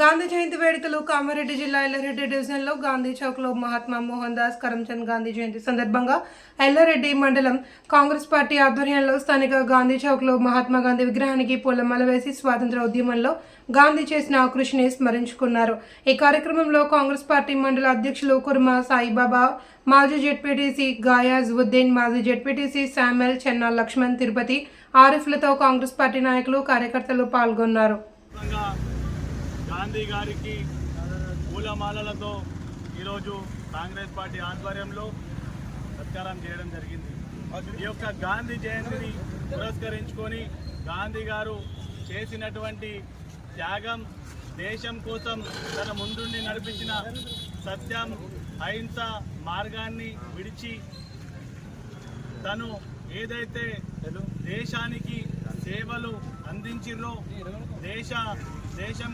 గాంధీ జయంతి వేడుకలు కామారెడ్డి జిల్లా ఎల్లారెడ్డి డివిజన్లో గాంధీ చౌక్లో మహాత్మా మోహన్ దాస్ కరమ్చంద్ గాంధీ జయంతి సందర్భంగా ఎల్లారెడ్డి మండలం కాంగ్రెస్ పార్టీ ఆధ్వర్యంలో స్థానిక గాంధీ చౌక్లో మహాత్మా గాంధీ విగ్రహానికి పూలమాల వేసి స్వాతంత్ర ఉద్యమంలో గాంధీ చేసిన కృషిని స్మరించుకున్నారు. ఈ కార్యక్రమంలో కాంగ్రెస్ పార్టీ మండల అధ్యక్షులు కుర్మా సాయిబాబా మాజీ జెడ్పీటీసీ గాయాజ్ ఉద్దీన్ మాజీ జెడ్పీటీసీ శామ్యల్ చెన్నా లక్ష్మణ్ తిరుపతి ఆరిఫ్లతో కాంగ్రెస్ పార్టీ నాయకులు కార్యకర్తలు పాల్గొన్నారు. గాంధీ గారికి పూలమాలలతో ఈరోజు కాంగ్రెస్ పార్టీ ఆధ్వర్యంలో సత్కారం చేయడం జరిగింది. ఈ యొక్క గాంధీ జయంతిని పురస్కరించుకొని గాంధీ గారు చేసినటువంటి త్యాగం దేశం కోసం తన ముందుండి నడిపించిన సత్యం అహింస మార్గాన్ని విడిచి తను ఏదైతే దేశానికి సేవలు అందించిర్రో దేశ దేశం